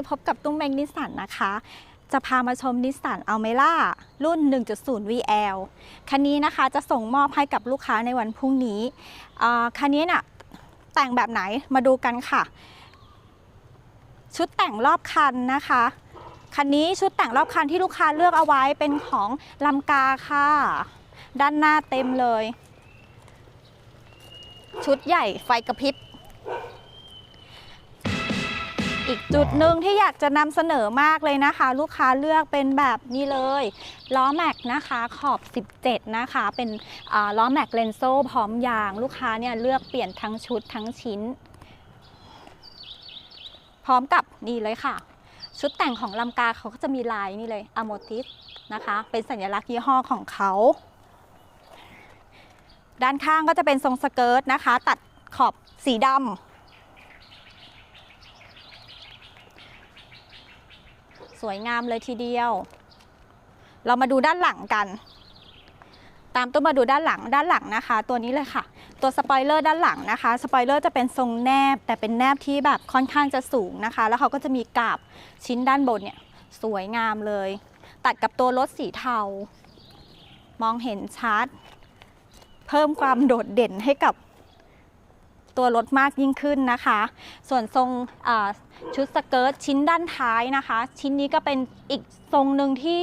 นี้พบกับตุ้มเมงนิสสันนะคะ จะพามาชมนิสสันอัลเมล่ารุ่น 1.0 VL คันนี้นะคะจะส่งมอบให้กับลูกค้าในวันพรุ่งนี้คันนี้น่ะแต่งแบบไหนมาดูกันค่ะ ชุดแต่งรอบคันนะคะ คันนี้ชุดแต่งรอบคันที่ลูกค้าเลือกเอาไว้เป็นของลำกาค่ะ ด้านหน้าเต็มเลย ชุดใหญ่ไฟกระพริบ อีกจุดหนึ่งที่อยากจะนำเสนอมากเลยนะคะ ลูกค้าเลือกเป็นแบบนี้เลยล้อแม็กนะคะขอบ 17 นะคะ เป็นล้อแม็กเลนโซ่พร้อมยาง ลูกค้าเนี่ยเลือกเปลี่ยนทั้งชุดทั้งชิ้น พร้อมกับนี่เลยค่ะ ชุดแต่งของลำกาเขาก็จะมีลายนี่เลยอ m o ติสนะคะ เป็นสัญลักษณ์ยี่ห้อของเขาด้านข้างก็จะเป็นทรงสเกิร์ตนะคะ ตัดขอบสีดำ สวยงามเลยทีเดียว เรามาดูด้านหลังกัน ตามตัวมาดูด้านหลังด้านหลังนะคะ ตัวนี้เลยค่ะ ตัวสปอยเลอร์ด้านหลังนะคะสปอยเลอร์จะเป็นทรงแนบ แต่เป็นแนบที่แบบค่อนข้างจะสูงนะคะ แล้วเขาก็จะมีกาบชิ้นด้านบนเนี่ยสวยงามเลย ตัดกับตัวรถสีเทามองเห็นชัด เพิ่มความโดดเด่นให้กับ ตัวรถมากยิ่งขึ้นนะคะ ส่วนทรงอ่าชุดสเกิร์ตชิ้นด้านท้ายนะคะ ชิ้นนี้ก็เป็นอีกทรงหนึ่งที่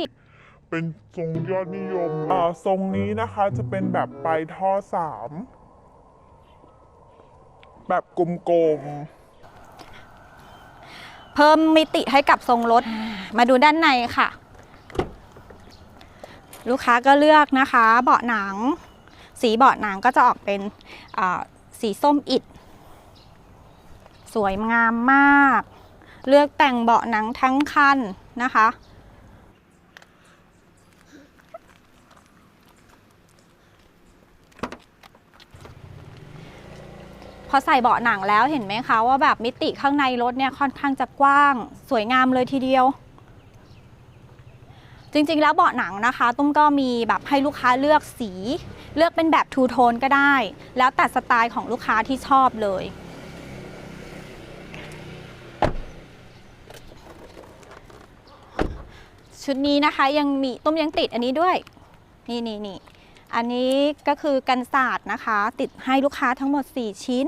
เป็นทรงยอดนิยมอ่าทรงนี้นะคะจะเป็นแบบปลายท่อสามแบบกลมเพิ่มมิติให้กับทรงรถ มาดูด้านในค่ะ ลูกค้าก็เลือกนะคะ เบาะหนัง สีเบาะหนังก็จะออกเป็นอ่า สีส้มอิฐสวยงามมาก เลือกแต่งเบาะหนังทั้งคันนะคะ พอใส่เบาะหนังแล้วเห็นไหมคะว่าแบบมิติข้างในรถเนี่ยค่อนข้างจะกว้าง สวยงามเลยทีเดียว จริงๆ แล้วเบาะหนังนะคะ ตุ้มก็มีแบบให้ลูกค้าเลือกสี เลือกเป็นแบบทูโทนก็ได้ แล้วแต่สไตล์ของลูกค้าที่ชอบเลย ชุดนี้นะคะยังมีตุ้มยังติดอันนี้ด้วย นี่นี่นี่อันนี้ก็คือกันศาสตร์นะคะ ติดให้ลูกค้าทั้งหมด 4 ชิ้น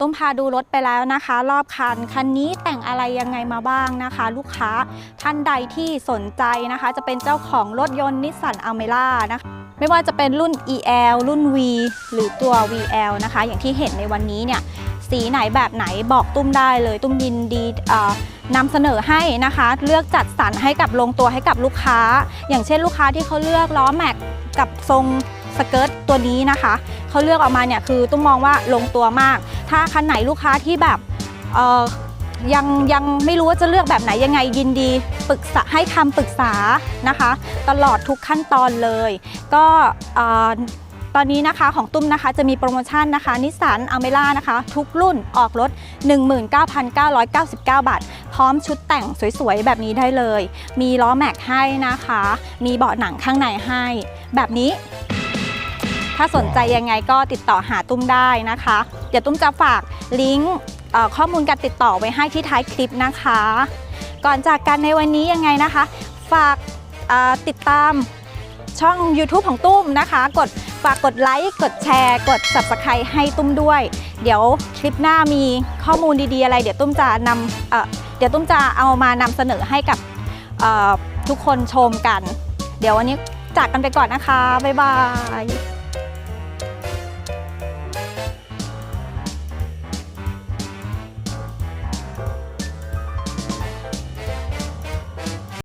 ตุ้มพาดูรถไปแล้วนะคะ รอบคันคันนี้แต่งอะไรยังไงมาบ้างนะคะ ลูกค้าท่านใดที่สนใจนะคะ จะเป็นเจ้าของรถยนต์นิสสันอัลเมล่านะคะไม่ว่าจะเป็นรุ่น EL รุ่น V หรือตัว VL นะคะ อย่างที่เห็นในวันนี้เนี่ยสีไหนแบบไหนบอกตุ้มได้เลย ตุ้มยินดีนำเสนอให้นะคะ เลือกจัดสรรให้กับลงตัวให้กับลูกค้า อย่างเช่นลูกค้าที่เขาเลือกล้อแม็กกับทรงสเกิร์ตตัวนี้นะคะ เขาเลือกออกมาเนี่ยคือตุ้มมองว่าลงตัวมาก ถ้าคันไหนลูกค้าที่แบบยังยังไม่รู้ว่าจะเลือกแบบไหนยังไงยินดีปรึกษาให้คำปรึกษานะคะ ตลอดทุกขั้นตอนเลย ก็ตอนนี้นะคะของตุ้มนะคะจะมีโปรโมชั่นนะคะนิสสันอเมล่านะคะ ทุกรุ่นออกรถ 19,999 บาท พร้อมชุดแต่งสวยๆ แบบนี้ได้เลย มีล้อแม็กให้นะคะ มีเบาะหนังข้างในให้ แบบนี้ ถ้าสนใจยังไงก็ติดต่อหาตุ้มได้นะคะ เดี๋ยวตุ้มจะฝากลิงก์ข้อมูลการติดต่อไว้ให้ที่ท้ายคลิปนะคะ ก่อนจากกันในวันนี้ยังไงนะคะ ฝากติดตามช่อง YouTube ของตุ้มนะคะ กดฝากกดไลค์ กดแชร์ กด Subscribe ให้ตุ้มด้วย เดี๋ยวคลิปหน้ามีข้อมูลดีๆอะไร เดี๋ยวตุ้มจะนำเเดี๋ยวตุ้มจะเอามานำเสนอให้กับทุกคนชมกัน เดี๋ยววันนี้จากกันไปก่อนนะคะ บ๊ายบาย